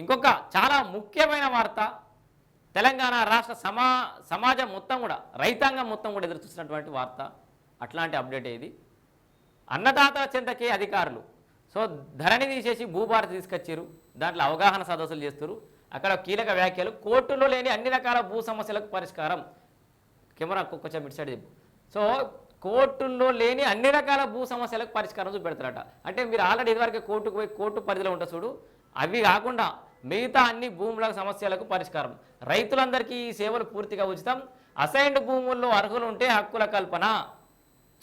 ఇంకొక చాలా ముఖ్యమైన వార్త. తెలంగాణ రాష్ట్ర సమా సమాజం మొత్తం కూడా రైతాంగం మొత్తం కూడా ఎదురు చూసినటువంటి వార్త. అట్లాంటి అప్డేట్ ఇది అన్నదాతల చెంతకే అధికారులు. సో ధరణి తీసేసి భూభారతి తీసుకొచ్చారు దాంట్లో అవగాహన సదస్సులు చేస్తారు అక్కడ కీలక వ్యాఖ్యలు. కోర్టులో లేని అన్ని రకాల భూ సమస్యలకు పరిష్కారం. కెమెరా కొంచెం ఇటు సైడ్ చెప్పు. సో కోర్టుల్లో లేని అన్ని రకాల భూ సమస్యలకు పరిష్కారం చూపెడతారట. అంటే మీరు ఆల్రెడీ ఇదివరకు కోర్టుకు పోయి కోర్టు పరిధిలో ఉంటా చూడు అవి కాకుండా మిగతా అన్ని భూముల సమస్యలకు పరిష్కారం. రైతులందరికీ ఈ సేవలు పూర్తిగా ఉచితం. అసైన్డ్ భూముల్లో అర్హులు ఉంటే హక్కుల కల్పన.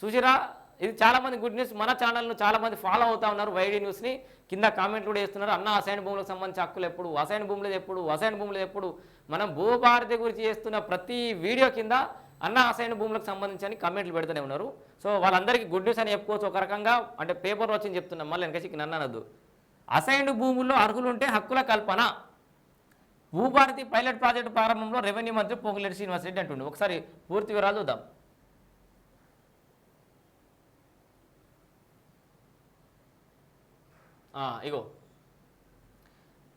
చూసిరా? ఇది చాలా మంది గుడ్ న్యూస్. మన ఛానల్ను చాలామంది ఫాలో అవుతా ఉన్నారు వైడీ న్యూస్ని. కింద కామెంట్లు కూడా చేస్తున్నారు. అన్న అసైన్ భూములకు సంబంధించి హక్కులు ఎప్పుడు? అసైన్ భూములు ఎప్పుడు? అసైన్ భూములు ఎప్పుడు? మనం భూభారతి గురించి చేస్తున్న ప్రతి వీడియో కింద అన్న అసైన్ భూములకు సంబంధించి అని కామెంట్లు పెడుతూనే ఉన్నారు. సో వాళ్ళందరికీ గుడ్ న్యూస్ అని చెప్పుకోవచ్చు ఒక రకంగా. అంటే పేపర్ వచ్చింది చెప్తున్నాం. మళ్ళీ వెనకసి నన్ను. అనద్దు అసైన్డ్ భూముల్లో అర్హులుంటే హక్కుల కల్పన. భూభారతి పైలట్ ప్రాజెక్టు ప్రారంభంలో రెవెన్యూ మంత్రి పొంగులేటి శ్రీనివాసరెడ్డి అంటుండు. ఒకసారి పూర్తి వివరాలు చూద్దాం. ఇగో.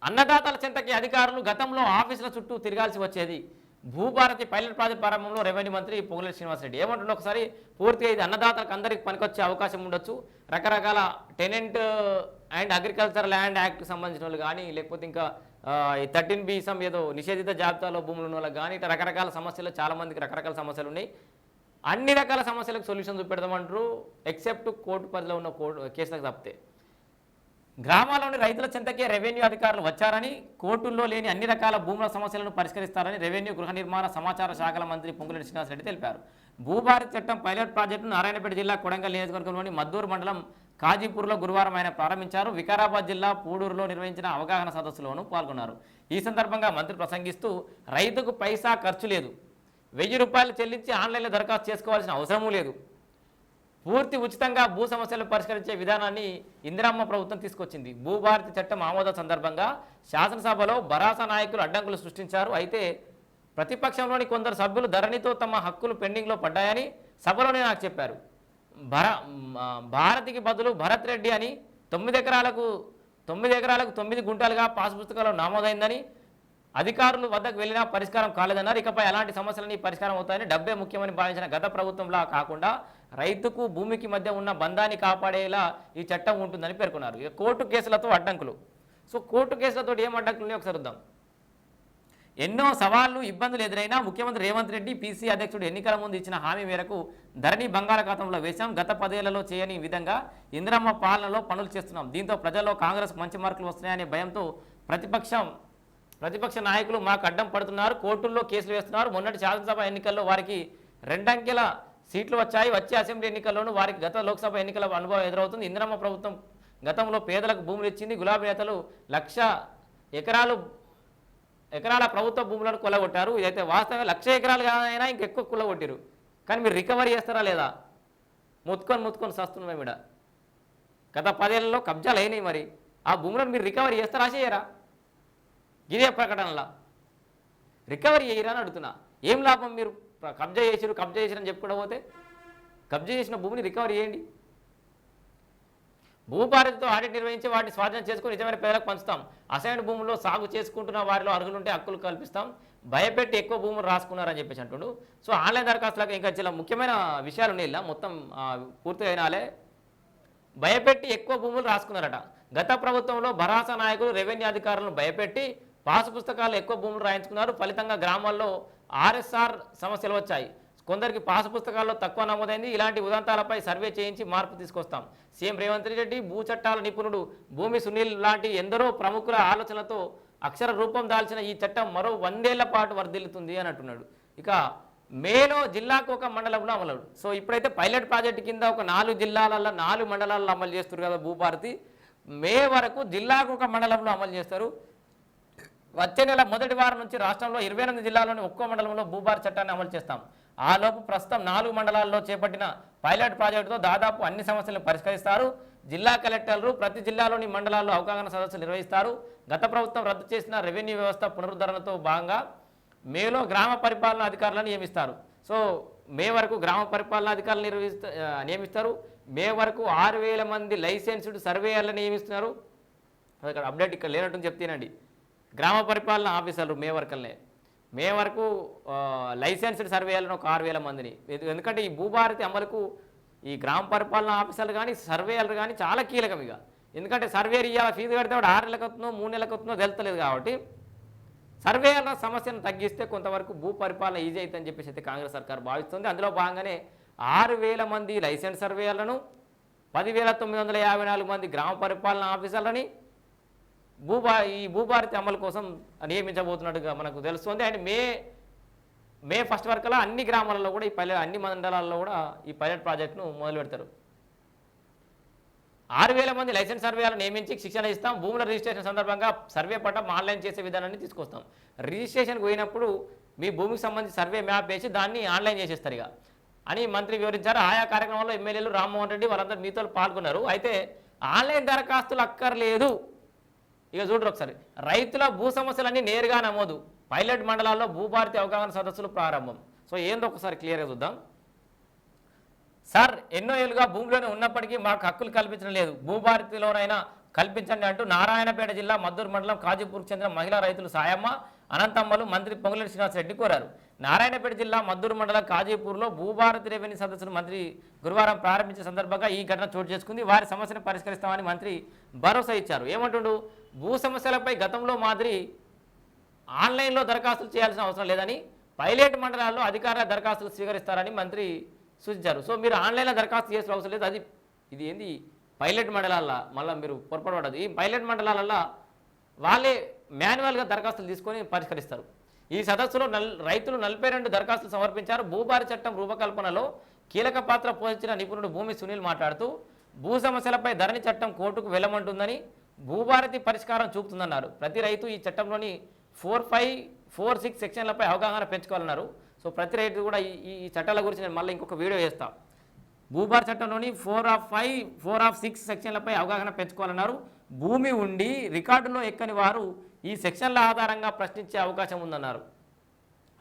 అన్నదాతల చెంతకి అధికారులు గతంలో ఆఫీసుల చుట్టూ తిరగాల్సి వచ్చేది. భూభారతి పైలట్ ప్రాజెక్ట్ ప్రారంభంలో రెవెన్యూ మంత్రి పొంగులేటి శ్రీనివాసరెడ్డి. ఏమంటుండే ఒకసారి పూర్తిగా ఇది అన్నదాతలకు అందరికి పనికొచ్చే అవకాశం ఉండొచ్చు. రకరకాల టెనెంట్ అండ్ అగ్రికల్చర్ ల్యాండ్ యాక్ట్కి సంబంధించిన వాళ్ళు కానీ లేకపోతే ఇంకా ఈ థర్టీన్ బి సమ్ ఏదో నిషేధిత జాబితాలో భూములు ఉన్న వాళ్ళకి కానీ ఇట్లా రకరకాల సమస్యలు చాలామందికి రకరకాల సమస్యలు ఉన్నాయి. అన్ని రకాల సమస్యలకు సొల్యూషన్ చూపెడదామంటారు ఎక్సెప్ట్ కోర్టు పరిధిలో ఉన్న కోర్టు కేసులకు తప్పితే. గ్రామాల్లోని రైతుల చెంతకే రెవెన్యూ అధికారులు వచ్చారని కోర్టుల్లో లేని అన్ని రకాల భూముల సమస్యలను పరిష్కరిస్తారని రెవెన్యూ గృహ నిర్మాణ సమాచార శాఖల మంత్రి పొంగులేటి శ్రీనివాసరెడ్డి తెలిపారు. భూభారత్ చట్టం పైలట్ ప్రాజెక్టును నారాయణపేట జిల్లా కొడంగల్ నియోజకవర్గంలోని మద్దూరు మండలం కాజీపూర్లో గురువారం ఆయన ప్రారంభించారు. వికారాబాద్ జిల్లా పూడూరులో నిర్వహించిన అవగాహన సదస్సులోనూ పాల్గొన్నారు. ఈ సందర్భంగా మంత్రి ప్రసంగిస్తూ రైతుకు పైసా ఖర్చు లేదు. వెయ్యి రూపాయలు చెల్లించి ఆన్లైన్లో దరఖాస్తు చేసుకోవాల్సిన అవసరమూ లేదు. పూర్తి ఉచితంగా భూ సమస్యలు పరిష్కరించే విధానాన్ని ఇందిరమ్మ ప్రభుత్వం తీసుకొచ్చింది. భూభారతి చట్టం ఆమోద సందర్భంగా శాసనసభలో భరాస నాయకులు అడ్డంకులు సృష్టించారు. అయితే ప్రతిపక్షంలోని కొందరు సభ్యులు ధరణితో తమ హక్కులు పెండింగ్లో పడ్డాయని సభలోనే నాకు చెప్పారు. భర భారతికి బదులు భరత్ రెడ్డి అని తొమ్మిది ఎకరాలకు తొమ్మిది ఎకరాలకు తొమ్మిది గుంటలుగా పాస్ పుస్తకాలు నమోదైందని అధికారులు వద్దకు వెళ్ళినా పరిష్కారం కాలేదన్నారు. ఇకపై అలాంటి సమస్యలని పరిష్కారం అవుతాయని డబ్బే ముఖ్యమని భావించిన గత ప్రభుత్వంలా కాకుండా రైతుకు భూమికి మధ్య ఉన్న బంధాన్ని కాపాడేలా ఈ చట్టం ఉంటుందని పేర్కొన్నారు. ఇక కోర్టు కేసులతో అడ్డంకులు. సో కోర్టు కేసులతో ఏం అడ్డంకులు ఒకసారి వద్దాం ఎన్నో సవాళ్ళు ఇబ్బందులు ఎదురైనా ముఖ్యమంత్రి రేవంత్ రెడ్డి పీసీ అధ్యక్షుడు ఎన్నికల ముందు ఇచ్చిన హామీ మేరకు ధరణి బంగాళాఖాతంలో వేశాం. గత పదేళ్ళలో చేయని విధంగా ఇందిరమ్మ పాలనలో పనులు చేస్తున్నాం. దీంతో ప్రజల్లో కాంగ్రెస్ మంచి మార్కులు వస్తున్నాయనే భయంతో ప్రతిపక్షం ప్రతిపక్ష నాయకులు మాకు అడ్డం పడుతున్నారు కోర్టుల్లో కేసులు వేస్తున్నారు. మొన్నటి శాసనసభ ఎన్నికల్లో వారికి రెండంకెల సీట్లు వచ్చాయి. వచ్చే అసెంబ్లీ ఎన్నికల్లోనూ వారికి గత లోక్సభ ఎన్నికల అనుభవం ఎదురవుతుంది. ఇందిరమ్మ ప్రభుత్వం గతంలో పేదలకు భూములు ఇచ్చింది. గులాబీ నేతలు లక్ష ఎకరాలు ఎకరాల ప్రభుత్వ భూములను కొలగొట్టారు ఇదైతే వాస్తవంగా లక్ష ఎకరాలు కాదైనా ఇంకెక్కువ కొలగొట్టారు కానీ మీరు రికవరీ చేస్తారా లేదా? ముత్తుకొని ముత్తుకొని సస్తున్నాం ఇక్కడ గత పదేళ్ళలో కబ్జాలు అయినాయి మరి. ఆ భూములను మీరు రికవరీ చేస్తారా చేయరా ఇదే ప్రకటనలా. రికవరీ చేయరా అని అడుగుతున్నా. ఏం లాభం మీరు? కబ్జా చేసిరు కబ్జా చేసిరని చెప్పుకోవడం పోతే? కబ్జా చేసిన భూమిని రికవరీ చేయండి. భూభారతితో ఆడిట్ నిర్వహించి వాటిని స్వాధీనం చేసుకుని నిజమైన పేదలకు పంచుతాం. అసైన్ భూముల్లో సాగు చేసుకుంటున్న వారిలో అర్హులుంటే హక్కులు కల్పిస్తాం. భయపెట్టి ఎక్కువ భూములు రాసుకున్నారని చెప్పేసి అంటుండు. సో ఆన్లైన్ దరఖాస్తులకు ఇంకా చాలా ముఖ్యమైన విషయాలు ఉన్నాయి మొత్తం పూర్తి అయినాలే. భయపెట్టి ఎక్కువ భూములు రాసుకున్నారట. గత ప్రభుత్వంలో భరాసా నాయకులు రెవెన్యూ అధికారులను భయపెట్టి పాసు పుస్తకాలు ఎక్కువ భూములు రాయించుకున్నారు. ఫలితంగా గ్రామాల్లో ఆర్ఎస్ఆర్ సమస్యలు వచ్చాయి. కొందరికి పాసు పుస్తకాల్లో తక్కువ నమోదైంది. ఇలాంటి ఉదంతాలపై సర్వే చేయించి మార్పు తీసుకొస్తాం. సీఎం రేవంత్ రెడ్డి భూ చట్టాల నిపుణుడు భూమి సునీల్ లాంటి ఎందరో ప్రముఖుల ఆలోచనలతో అక్షర రూపం దాల్చిన ఈ చట్టం మరో వందేళ్ళ పాటు వర్ధిల్లుతుంది అని అంటున్నాడు ఇక మేలో జిల్లాకు ఒక మండలంలో అమలు సో ఇప్పుడైతే పైలట్ ప్రాజెక్టు కింద ఒక నాలుగు జిల్లాలలో నాలుగు మండలాల్లో అమలు చేస్తారు కదా భూభారతి. మే వరకు జిల్లాకు ఒక మండలంలో అమలు చేస్తారు. వచ్చే నెల మొదటి వారం నుంచి రాష్ట్రంలో ఇరవై ఎనిమిది జిల్లాలోని ఒక్కో మండలంలో భూభార చట్టాన్ని అమలు చేస్తాం. ఆలోపు ప్రస్తుతం నాలుగు మండలాల్లో చేపట్టిన పైలట్ ప్రాజెక్టుతో దాదాపు అన్ని సమస్యలను పరిష్కరిస్తారు. జిల్లా కలెక్టర్లు ప్రతి జిల్లాలోని మండలాల్లో అవగాహన సదస్సులు నిర్వహిస్తారు. గత ప్రభుత్వం రద్దు చేసిన రెవెన్యూ వ్యవస్థ పునరుద్ధరణతో భాగంగా మేలో గ్రామ పరిపాలనా అధికారులను నియమిస్తారు. సో మే వరకు గ్రామ పరిపాలనా అధికారులు నిర్వహిస్త నియమిస్తారు. మే వరకు ఆరు వేల మంది లైసెన్స్డ్ సర్వేయర్లను నియమిస్తున్నారు. ఇక్కడ అప్డేట్ ఇక్కడ లేనట్టు చెప్తేనండి. గ్రామ పరిపాలన ఆఫీసర్లు మే వరకల్నే. మే వరకు లైసెన్స్డ్ సర్వేయర్లను ఒక ఆరు వేల మందిని. ఎందుకంటే ఈ భూభారతి అమలుకు ఈ గ్రామ పరిపాలన ఆఫీసర్లు కానీ సర్వేయర్లు కానీ చాలా కీలకం ఇక ఎందుకంటే సర్వేర్ ఇవాళ ఫీజు కడితే వాడు ఆరు నెలలకు వస్తుందో మూడు నెలలకు వస్తుందో తెలుతలేదు కాబట్టి సర్వేయర్ల సమస్యను తగ్గిస్తే కొంతవరకు భూ పరిపాలన ఈజీ అవుతుందని చెప్పేసి అయితే కాంగ్రెస్ సర్కార్ భావిస్తుంది. అందులో భాగంగానే ఆరు వేల మంది లైసెన్స్ సర్వేయర్లను పదివేల తొమ్మిది వందల యాభై నాలుగు మంది గ్రామ పరిపాలన ఆఫీసర్లని భూభా ఈ భూభారతి అమలు కోసం నియమించబోతున్నట్టుగా మనకు తెలుస్తుంది. అండ్ మే మే ఫస్ట్ వరకులా అన్ని గ్రామాలలో కూడా ఈ పైలట్ అన్ని మండలాల్లో కూడా ఈ పైలట్ ప్రాజెక్టును మొదలు పెడతారు. ఆరు వేల మంది లైసెన్స్ సర్వేలను నియమించి శిక్షణ ఇస్తాం. భూముల రిజిస్ట్రేషన్ సందర్భంగా సర్వే పట్టం ఆన్లైన్ చేసే విధానాన్ని తీసుకొస్తాం. రిజిస్ట్రేషన్కి పోయినప్పుడు మీ భూమికి సంబంధించి సర్వే మ్యాప్ వేసి దాన్ని ఆన్లైన్ చేసేస్తారు ఇక. అని మంత్రి వివరించారు. ఆయా కార్యక్రమంలో ఎమ్మెల్యేలు రామ్మోహన్ రెడ్డి వాళ్ళందరూ మీతో పాల్గొన్నారు. అయితే ఆన్లైన్ దరఖాస్తులు అక్కర్లేదు. ఇక చూడరు ఒకసారి. రైతుల భూ సమస్యలన్నీ నేరుగా నమోదు. పైలట్ మండలాల్లో భూభారతి అవగాహన సదస్సులు ప్రారంభం. సో ఏందో ఒకసారి క్లియర్గా చూద్దాం. సార్ ఎన్నో ఏళ్ళుగా భూమిలోనే ఉన్నప్పటికీ మాకు హక్కులు కల్పించడం లేదు. భూభారతిలోనైనా కల్పించండి అంటూ నారాయణపేట జిల్లా మద్దూరు మండలం కాజీపూర్కి చెందిన మహిళా రైతులు సాయమ్మ అనంతమ్మలు మంత్రి పొంగులేటి శ్రీనివాసరెడ్డి కోరారు. నారాయణపేట జిల్లా మద్దూరు మండలం కాజీపూర్లో భూభారతి రెవెన్యూ సదస్సును మంత్రి గురువారం ప్రారంభించిన సందర్భంగా ఈ ఘటన చోటు చేసుకుంది. వారి సమస్యను పరిష్కరిస్తామని మంత్రి భరోసా ఇచ్చారు. ఏమంటుండు? భూ సమస్యలపై గతంలో మాదిరి ఆన్లైన్లో దరఖాస్తులు చేయాల్సిన అవసరం లేదని పైలట్ మండలాల్లో అధికారుల దరఖాస్తులు స్వీకరిస్తారని మంత్రి సూచించారు. సో మీరు ఆన్లైన్లో దరఖాస్తు చేసిన అవసరం లేదు. అది ఇది ఏంది? పైలట్ మండలాల్లో మళ్ళీ మీరు పొరపాటు పడదు ఈ పైలట్ మండలాలలో వాళ్ళే మాన్యువల్గా దరఖాస్తులు తీసుకొని పరిష్కరిస్తారు. ఈ సదస్సులో నల్ రైతులు నలభై రెండు దరఖాస్తులు సమర్పించారు. భూభారి చట్టం రూపకల్పనలో కీలక పాత్ర పోషించిన నిపుణుడు భూమి సునీల్ మాట్లాడుతూ భూ సమస్యలపై ధరణి చట్టం కోర్టుకు వెళ్ళమంటుందని భూభారతి పరిష్కారం చూపుతుందన్నారు. ప్రతి రైతు ఈ చట్టంలోని ఫోర్ ఫైవ్ ఫోర్ సిక్స్ సెక్షన్లపై అవగాహన పెంచుకోవాలన్నారు. సో ప్రతి రైతు కూడా ఈ ఈ చట్టాల గురించి నేను మళ్ళీ ఇంకొక వీడియో చేస్తాను భూభార చట్టంలోని four of five four of six సెక్షన్లపై అవగాహన పెంచుకోవాలన్నారు. భూమి ఉండి రికార్డులో ఎక్కని వారు ఈ సెక్షన్ల ఆధారంగా ప్రశ్నించే అవకాశం ఉందన్నారు.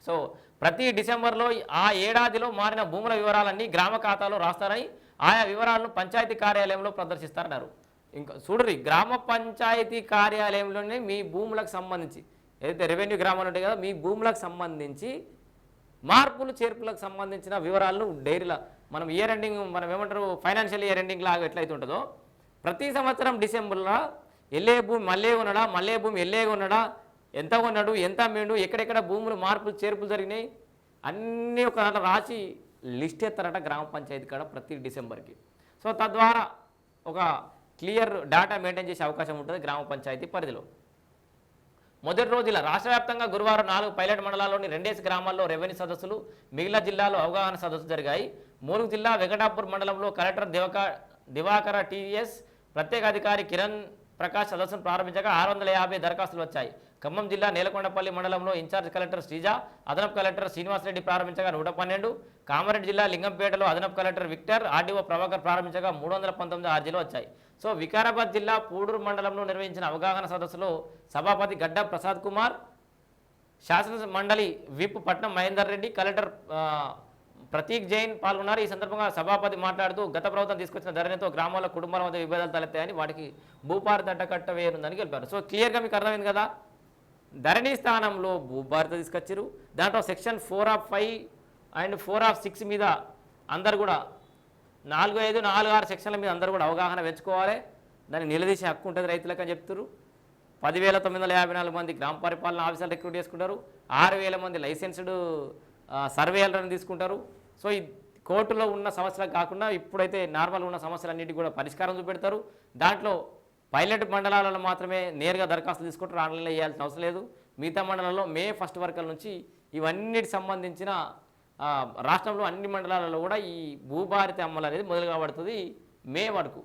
సో ప్రతి డిసెంబర్లో ఆ ఏడాదిలో మారిన భూముల వివరాలన్నీ గ్రామ ఖాతాలో రాస్తారని ఆయా వివరాలను పంచాయతీ కార్యాలయంలో ప్రదర్శిస్తారన్నారు. ఇంకా చూడరి గ్రామ పంచాయతీ కార్యాలయంలోనే మీ భూములకు సంబంధించి ఏదైతే రెవెన్యూ గ్రామాలు ఉంటాయి కదా మీ భూములకు సంబంధించి మార్పులు చేర్పులకు సంబంధించిన వివరాలను డైరీలో మనం ఇయర్ ఎండింగ్ మనం ఏమంటారు ఫైనాన్షియల్ ఇయర్ ఎండింగ్ లాగా ఎట్లయితే ఉంటుందో ప్రతి సంవత్సరం డిసెంబర్లో ఎల్లే భూమి మళ్ళీ ఉన్నాడా మళ్ళీ భూమి ఎల్లే ఉన్నాడా ఎంత ఉన్నాడు ఎంత అమ్మిండు ఎక్కడెక్కడ భూములు మార్పులు చేర్పులు జరిగినాయి అన్నీ ఒక దాంట్లో రాసి లిస్ట్ ఎత్తారట గ్రామ పంచాయతీ కాడ ప్రతి డిసెంబర్కి. సో తద్వారా ఒక క్లియర్ డేటా మెయింటైన్ చేసే అవకాశం ఉంటుంది గ్రామ పంచాయతీ పరిధిలో. మొదటి రోజు ఇలా రాష్ట్ర వ్యాప్తంగా గురువారం నాలుగు పైలట్ మండలాల్లోని రెండేసి గ్రామాల్లో రెవెన్యూ సదస్సులు మిగిలిన జిల్లాలో అవగాహన సదస్సులు జరిగాయి. మూలుగు జిల్లా వెంకటాపూర్ మండలంలో కలెక్టర్ దివాకర్ దివాకర టీవీఎస్ ప్రత్యేక అధికారి కిరణ్ ప్రకాష్ సదస్సును ప్రారంభించగా ఆరు వందల యాభై దరఖాస్తులు వచ్చాయి. ఖమ్మం జిల్లా నేలకొండపల్లి మండలంలో ఇన్ఛార్జ్ కలెక్టర్ శ్రీజ అదనపు కలెక్టర్ శ్రీనివాసరెడ్డి ప్రారంభించగా నూట పన్నెండు కామారెడ్డి జిల్లా లింగంపేటలో అదనపు కలెక్టర్ విక్టర్ ఆర్డీఓ ప్రభాకర్ ప్రారంభించగా మూడు వందల పంతొమ్మిది ఆర్జీలు వచ్చాయి. సో వికారాబాద్ జిల్లా పూడూరు మండలంలో నిర్వహించిన అవగాహన సదస్సులో సభాపతి గడ్డ ప్రసాద్ కుమార్ శాసన మండలి విప్ పట్నం మహేందర్ రెడ్డి కలెక్టర్ ప్రతీక్ జైన్ పాల్గొన్నారు. ఈ సందర్భంగా సభాపతి మాట్లాడుతూ గత ప్రభుత్వం తీసుకొచ్చిన ధరణితో గ్రామాల కుటుంబాల మధ్య విభేదాలు తలెత్తాయని వాటికి భూపారి దడ్డకట్ట వేయనుందని తెలిపారు సో క్లియర్గా మీకు అర్థమైంది కదా? ధరణి స్థానంలో భూభారత తీసుకొచ్చారు దాంట్లో section four of five and four of six మీద అందరు కూడా నాలుగు ఐదు నాలుగు ఆరు సెక్షన్ల మీద అందరూ కూడా అవగాహన పెంచుకోవాలి. దాన్ని నిలదీసే హక్కు ఉంటుంది రైతులకు అని చెప్తారు పదివేల తొమ్మిది వందల యాభై నాలుగు మంది గ్రామ పరిపాలన ఆఫీసర్లు రిక్రూట్ చేసుకుంటారు. ఆరు వేల మంది లైసెన్స్డ్ సర్వేయర్లను తీసుకుంటారు. సో ఈ కోర్టులో ఉన్న సమస్యలకు కాకుండా ఇప్పుడైతే నార్మల్ ఉన్న సమస్యలన్నిటి కూడా పరిష్కారం చూపెడతారు. దాంట్లో పైలట్ మండలాలలో మాత్రమే నేరుగా దరఖాస్తు తీసుకుంటారు ఆన్లైన్లో వేయాల్సిన అవసరం లేదు. మిగతా మండలాల్లో మే ఫస్ట్ వరకు నుంచి ఇవన్నిటికి సంబంధించిన రాష్ట్రంలో అన్ని మండలాలలో కూడా ఈ భూభారతి అమలు అనేది మొదలు కాబడుతుంది మే వరకు.